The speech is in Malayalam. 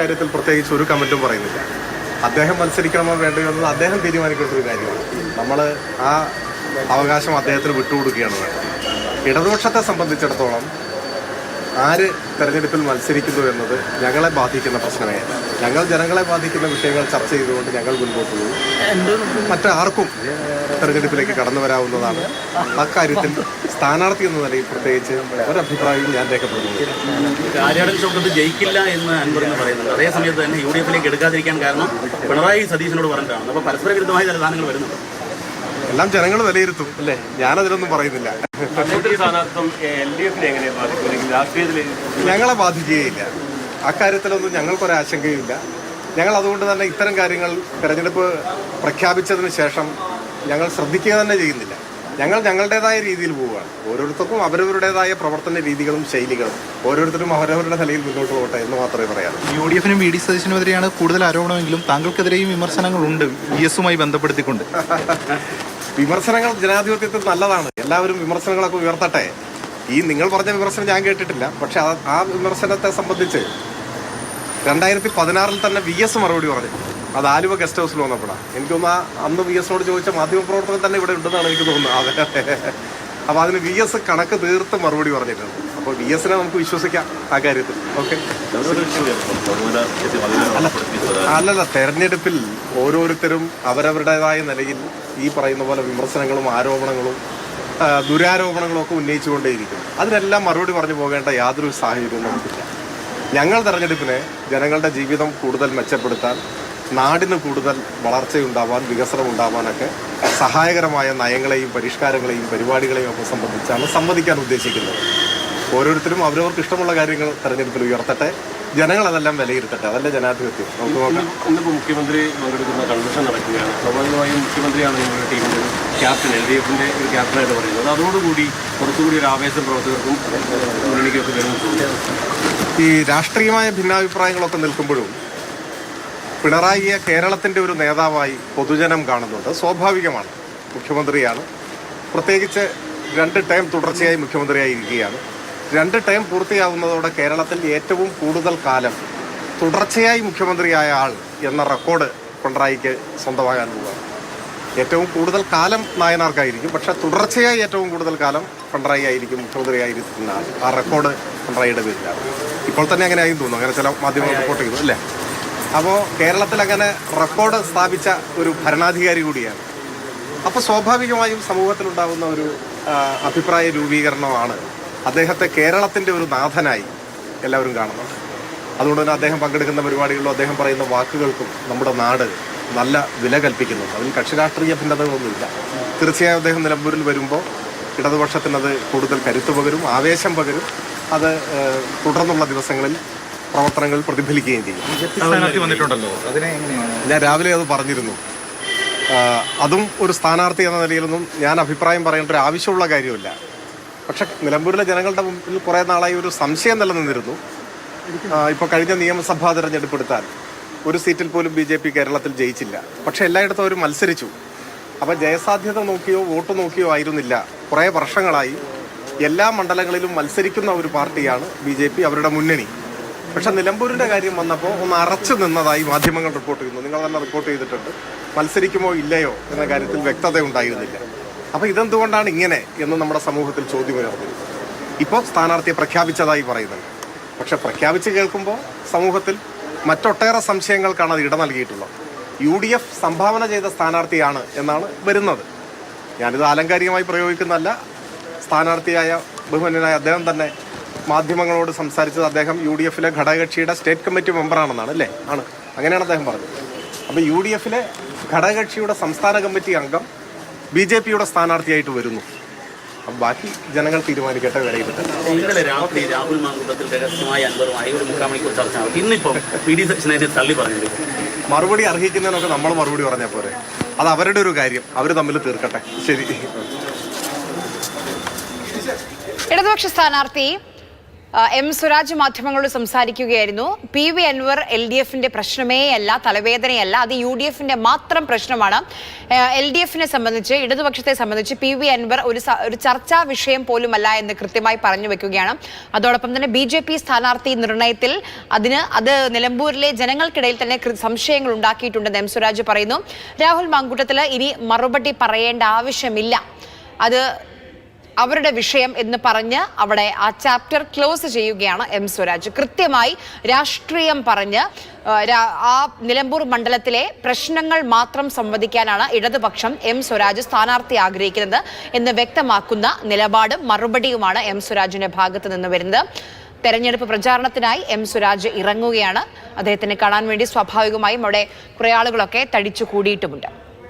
അക്കാര്യത്തിൽ പ്രത്യേകിച്ച് ഒരു കമന്റും പറയുന്നില്ല. അദ്ദേഹം മത്സരിക്കണമോ വേണ്ടയോ എന്നത് അദ്ദേഹം തീരുമാനിക്കേണ്ട ഒരു കാര്യമാണ്. നമ്മൾ ആ അവകാശം അദ്ദേഹത്തിന് വിട്ടുകൊടുക്കുകയാണ് വേണ്ടത്. ഇടതുപക്ഷത്തെ സംബന്ധിച്ചിടത്തോളം ആര് തെരഞ്ഞെടുപ്പിൽ മത്സരിക്കുന്നു എന്നത് ഞങ്ങളെ ബാധിക്കുന്ന പ്രശ്നമേ. ഞങ്ങൾ ജനങ്ങളെ ബാധിക്കുന്ന വിഷയങ്ങൾ ചർച്ച ചെയ്തുകൊണ്ട് ഞങ്ങൾ മുൻപോട്ട് പോകും. മറ്റാർക്കും തെരഞ്ഞെടുപ്പിലേക്ക് കടന്നു വരാവുന്നതാണ്. അക്കാര്യത്തിൽ സ്ഥാനാർത്ഥി എന്ന നിലയിൽ പ്രത്യേകിച്ച് ഒരഭിപ്രായവും ഞാൻ ഷൗക്കത്ത് ജയിക്കില്ല എന്ന് പറയുന്നുണ്ട്. തന്നെ യു ഡി എഫിലേക്ക് എടുക്കാതിരിക്കാൻ കാരണം പിണറായി സതീശനോട് പറഞ്ഞിട്ടാണ്. അപ്പോൾ പരസ്പര വിരുദ്ധമായ ചില സാധനങ്ങൾ വരുന്നുണ്ട്. എല്ലാം ജനങ്ങൾ വിലയിരുത്തും. അല്ലേ? ഞാനതിലൊന്നും പറയുന്നില്ല. ഞങ്ങളെ ബാധിക്കുകയില്ല. അക്കാര്യത്തിലൊന്നും ഞങ്ങൾക്കൊരാശങ്കയുമില്ല ഞങ്ങൾ അതുകൊണ്ട് തന്നെ ഇത്തരം കാര്യങ്ങൾ തെരഞ്ഞെടുപ്പ് പ്രഖ്യാപിച്ചതിന് ശേഷം ഞങ്ങൾ ശ്രദ്ധിക്കുക തന്നെ ചെയ്യുന്നില്ല. ഞങ്ങൾ ഞങ്ങളുടേതായ രീതിയിൽ പോവുകയാണ്. ഓരോരുത്തർക്കും അവരവരുടേതായ പ്രവർത്തന രീതികളും ശൈലികളും. ഓരോരുത്തരും അവരവരുടെ നിലയിൽ മുന്നോട്ട് പോകട്ടെ എന്ന് മാത്രമേ പറയാനുള്ളൂ യു ഡി എഫിനും വി ഡി സതീശനുമെതിരെയാണ് കൂടുതൽ ആരോപണമെങ്കിലും താങ്കൾക്കെതിരെയും വിമർശനങ്ങളുണ്ട് വി എസുമായി ബന്ധപ്പെടുത്തിക്കൊണ്ട്. വിമർശനങ്ങൾ ജനാധിപത്യത്തിൽ നല്ലതാണ്. എല്ലാവരും വിമർശനങ്ങളൊക്കെ ഉയർത്തട്ടെ. ഈ നിങ്ങൾ പറഞ്ഞ വിമർശനം ഞാൻ കേട്ടിട്ടില്ല. പക്ഷെ ആ- വിമർശനത്തെ സംബന്ധിച്ച് രണ്ടായിരത്തി പതിനാറിൽ തന്നെ വി എസ് മറുപടി പറഞ്ഞു. അത് ആലുവ ഗസ്റ്റ് ഹൗസിൽ വന്നപ്പോഴാണ് എനിക്കൊന്ന് അന്ന് വി എസിനോട് ചോദിച്ച മാധ്യമപ്രവർത്തകൻ തന്നെ ഇവിടെ ഉണ്ടെന്നാണ് എനിക്ക് തോന്നുന്നത്. അതെ. അപ്പോൾ അതിന് വി എസ് കണക്ക് തീർത്ത് മറുപടി പറഞ്ഞിട്ടുണ്ട്. അപ്പോൾ വി എസിനെ നമുക്ക് വിശ്വസിക്കാം ആ കാര്യത്തിൽ. ഓക്കെ? അല്ലല്ല തെരഞ്ഞെടുപ്പിൽ ഓരോരുത്തരും അവരവരുടേതായ നിലയിൽ ഈ പറയുന്ന പോലെ വിമർശനങ്ങളും ആരോപണങ്ങളും ദുരാരോപണങ്ങളും ഒക്കെ ഉന്നയിച്ചുകൊണ്ടേയിരിക്കും അതിനെല്ലാം മറുപടി പറഞ്ഞു പോകേണ്ട യാതൊരു സാഹചര്യവും നമുക്കില്ല. ഞങ്ങൾ തെരഞ്ഞെടുപ്പിനെ ജനങ്ങളുടെ ജീവിതം കൂടുതൽ മെച്ചപ്പെടുത്താൻ നാടിന് കൂടുതൽ വളർച്ചയുണ്ടാവാൻ വികസനം ഉണ്ടാവാനൊക്കെ സഹായകരമായ നയങ്ങളെയും പരിഷ്കാരങ്ങളെയും പരിപാടികളെയും ഒക്കെ സംബന്ധിച്ചാണ് സംവദിക്കാൻ ഉദ്ദേശിക്കുന്നത്. ഓരോരുത്തരും അവരവർക്ക് ഇഷ്ടമുള്ള കാര്യങ്ങൾ തെരഞ്ഞെടുപ്പിൽ ഉയർത്തട്ടെ. ജനങ്ങൾ അതെല്ലാം വിലയിരുത്തട്ടെ. അതല്ലേ ജനാധിപത്യം? നമുക്ക് നോക്കാം. ഇന്നിപ്പോൾ മുഖ്യമന്ത്രി പങ്കെടുക്കുന്ന കൺവെൻഷൻ നടക്കുകയാണ്. സ്വാഭാവികമായും മുഖ്യമന്ത്രിയാണ് നിങ്ങളുടെ ടീമിന്റെ ഒരു ക്യാപ്റ്റൻ എൽ ഡി എഫിന്റെ ഒരു ക്യാപ്റ്റനായിട്ട് പറയുന്നത്. അതോടുകൂടി കുറച്ചുകൂടി ഒരു ആവേശം പ്രവർത്തകർക്കും മുന്നണിക്കൊക്കെ വരുന്നുണ്ട്. ഈ രാഷ്ട്രീയമായ ഭിന്നാഭിപ്രായങ്ങളൊക്കെ നിൽക്കുമ്പോഴും പിണറായിയെ കേരളത്തിന്റെ ഒരു നേതാവായി പൊതുജനം കാണുന്നുണ്ട്. സ്വാഭാവികമാണ്. മുഖ്യമന്ത്രിയാണ്. പ്രത്യേകിച്ച് രണ്ട് ടൈം തുടർച്ചയായി മുഖ്യമന്ത്രിയായി ഇരിക്കുകയാണ് രണ്ട് ടൈം പൂർത്തിയാവുന്നതോടെ കേരളത്തിൽ ഏറ്റവും കൂടുതൽ കാലം തുടർച്ചയായി മുഖ്യമന്ത്രിയായ ആൾ എന്ന റെക്കോർഡ് പിണറായിക്ക് സ്വന്തമാകാൻ പോവുകയാണ്. ഏറ്റവും കൂടുതൽ കാലം നായനാർക്കായിരിക്കും പക്ഷേ തുടർച്ചയായി ഏറ്റവും കൂടുതൽ കാലം പിണറായി ആയിരിക്കും മുഖ്യമന്ത്രിയായിരിക്കുന്ന ആൾ. ആ റെക്കോർഡ് പിണറായിയുടെ പേരിലാണ്. ഇപ്പോൾ തന്നെ അങ്ങനെ ആയി തോന്നുന്നു. അങ്ങനെ ചില മാധ്യമങ്ങൾ റിപ്പോർട്ട് ചെയ്തു അല്ലേ? അപ്പോൾ കേരളത്തിൽ അങ്ങനെ റെക്കോർഡ് സ്ഥാപിച്ച ഒരു ഭരണാധികാരി കൂടിയാണ്. അപ്പോൾ സ്വാഭാവികമായും സമൂഹത്തിലുണ്ടാകുന്ന ഒരു അഭിപ്രായ രൂപീകരണമാണ് അദ്ദേഹത്തെ കേരളത്തിന്റെ ഒരു നാഥനായി എല്ലാവരും കാണുന്നുണ്ട് അതുകൊണ്ട് തന്നെ അദ്ദേഹം പങ്കെടുക്കുന്ന പരിപാടികളിലും അദ്ദേഹം പറയുന്ന വാക്കുകൾക്കും നമ്മുടെ നാട് നല്ല വില കൽപ്പിക്കുന്നുണ്ട് അതിൽ കക്ഷി രാഷ്ട്രീയ ഭിന്നതകളൊന്നുമില്ല. തീർച്ചയായും അദ്ദേഹം നിലമ്പൂരിൽ വരുമ്പോൾ ഇടതുപക്ഷത്തിനത് കൂടുതൽ കരുത്തു പകരും ആവേശം പകരും. അത് തുടർന്നുള്ള ദിവസങ്ങളിൽ പ്രവർത്തനങ്ങൾ പ്രതിഫലിക്കുകയും ചെയ്യും. ഞാൻ രാവിലെ അത് പറഞ്ഞിരുന്നു. അതും ഒരു സ്ഥാനാർത്ഥി എന്ന നിലയിലൊന്നും ഞാൻ അഭിപ്രായം പറയേണ്ട ഒരു ആവശ്യമുള്ള കാര്യമില്ല. പക്ഷെ നിലമ്പൂരിലെ ജനങ്ങളുടെ മുമ്പിൽ കുറേ നാളായി ഒരു സംശയം നിലനിന്നിരുന്നു. ഇപ്പോൾ കഴിഞ്ഞ നിയമസഭാ തെരഞ്ഞെടുപ്പ് എടുത്താൽ ഒരു സീറ്റിൽ പോലും ബി ജെ പി കേരളത്തിൽ ജയിച്ചില്ല. പക്ഷെ എല്ലായിടത്തും അവർ മത്സരിച്ചു. അപ്പോൾ ജയസാധ്യത നോക്കിയോ വോട്ട് നോക്കിയോ ആയിരുന്നില്ല. കുറെ വർഷങ്ങളായി എല്ലാ മണ്ഡലങ്ങളിലും മത്സരിക്കുന്ന ഒരു പാർട്ടിയാണ് ബി ജെ പി അവരുടെ മുന്നണി. പക്ഷെ നിലമ്പൂരിന്റെ കാര്യം വന്നപ്പോൾ ഒന്ന് അറച്ചു നിന്നതായി മാധ്യമങ്ങൾ റിപ്പോർട്ട് ചെയ്യുന്നു. നിങ്ങൾ തന്നെ റിപ്പോർട്ട് ചെയ്തിട്ടുണ്ട്. മത്സരിക്കുമോ ഇല്ലയോ എന്ന കാര്യത്തിൽ വ്യക്തത ഉണ്ടായിരുന്നില്ല. അപ്പൊ ഇതെന്തുകൊണ്ടാണ് ഇങ്ങനെ എന്ന് നമ്മുടെ സമൂഹത്തിൽ ചോദ്യം ഉയർന്നു ഇപ്പോൾ സ്ഥാനാർത്ഥിയെ പ്രഖ്യാപിച്ചതായി പറയുന്നുണ്ട്. പക്ഷെ പ്രഖ്യാപിച്ച് കേൾക്കുമ്പോൾ സമൂഹത്തിൽ മറ്റൊട്ടേറെ സംശയങ്ങൾക്കാണ് അത് ഇട നൽകിയിട്ടുള്ളത്. യു ഡി എഫ് സംഭാവന ചെയ്ത സ്ഥാനാർത്ഥിയാണ് എന്നാണ് വരുന്നത്. ഞാനിത് ആലങ്കാരികമായി പ്രയോഗിക്കുന്നതല്ല. സ്ഥാനാർത്ഥിയായ ബഹുമാന്യനായ അദ്ദേഹം തന്നെ മാധ്യമങ്ങളോട് സംസാരിച്ചത് അദ്ദേഹം യു ഡി എഫിലെ ഘടകകക്ഷിയുടെ സ്റ്റേറ്റ് കമ്മിറ്റി മെമ്പറാണെന്നാണ് അല്ലേ? ആണ്. അങ്ങനെയാണ് അദ്ദേഹം പറഞ്ഞത്. അപ്പോൾ യു ഡി എഫിലെ ഘടകകക്ഷിയുടെ സംസ്ഥാന കമ്മിറ്റി അംഗം ബി ജെ പിയുടെ സ്ഥാനാർത്ഥിയായിട്ട് വരുന്നു. ബാക്കി ജനങ്ങൾ തീരുമാനിക്കട്ടെ വരെ ഇന്നലെ രാത്രി രാഹുൽ മാങ്കൂട്ടത്തിൽ രഹസ്യമായ അൻവറുമായി ഒരു മുക്കാൽ മണിക്കൂർ ചർച്ച നടത്തി. ഇന്നിപ്പോ പി ഡി സച്ചിനെ തള്ളി പറഞ്ഞിട്ടുണ്ട് മറുപടി അർഹിക്കുന്നതിനൊക്കെ നമ്മൾ മറുപടി പറഞ്ഞാൽ പോരെ. അത് അവരുടെ ഒരു കാര്യം. അവർ തമ്മിൽ തീർക്കട്ടെ. ശരി. ഇടതുപക്ഷ സ്ഥാനാർത്ഥി എം സ്വരാജ് മാധ്യമങ്ങളോട് സംസാരിക്കുകയായിരുന്നു. P V Anvar L D എഫിന്റെ പ്രശ്നമേ അല്ല തലവേദനയല്ല അത് യു ഡി എഫിന്റെ മാത്രം പ്രശ്നമാണ്. എൽ ഡി എഫിനെ സംബന്ധിച്ച് ഇടതുപക്ഷത്തെ സംബന്ധിച്ച് പി വി അൻവർ ഒരു ഒരു ചർച്ചാ വിഷയം പോലുമല്ല എന്ന് കൃത്യമായി പറഞ്ഞു വെക്കുകയാണ്. അതോടൊപ്പം തന്നെ ബി ജെ പി സ്ഥാനാർത്ഥി നിർണയത്തിൽ അതിന് അത് നിലമ്പൂരിലെ ജനങ്ങൾക്കിടയിൽ തന്നെ സംശയങ്ങൾ ഉണ്ടാക്കിയിട്ടുണ്ടെന്ന് എം സ്വരാജ് പറയുന്നു. രാഹുൽ മാങ്കൂട്ടത്തിൽ ഇനി മറുപടി പറയേണ്ട ആവശ്യമില്ല. അത് അവരുടെ വിഷയം എന്ന് പറഞ്ഞ് അവിടെ ആ ചാപ്റ്റർ ക്ലോസ് ചെയ്യുകയാണ് എം സ്വരാജ്. കൃത്യമായി രാഷ്ട്രീയം പറഞ്ഞ് ആ, നിലമ്പൂർ മണ്ഡലത്തിലെ പ്രശ്നങ്ങൾ മാത്രം സംവദിക്കാനാണ് ഇടതുപക്ഷം എം സ്വരാജ് സ്ഥാനാർത്ഥി ആഗ്രഹിക്കുന്നത് എന്ന് വ്യക്തമാക്കുന്ന നിലപാടും മറുപടിയുമാണ് എം സ്വരാജിന്റെ ഭാഗത്ത് നിന്ന് വരുന്നത്. തെരഞ്ഞെടുപ്പ് പ്രചാരണത്തിനായി എം സ്വരാജ് ഇറങ്ങുകയാണ്. അദ്ദേഹത്തിനെ കാണാൻ വേണ്ടി സ്വാഭാവികമായും അവിടെ കുറേ ആളുകളൊക്കെ തടിച്ചു കൂടിയിട്ടുമുണ്ട്.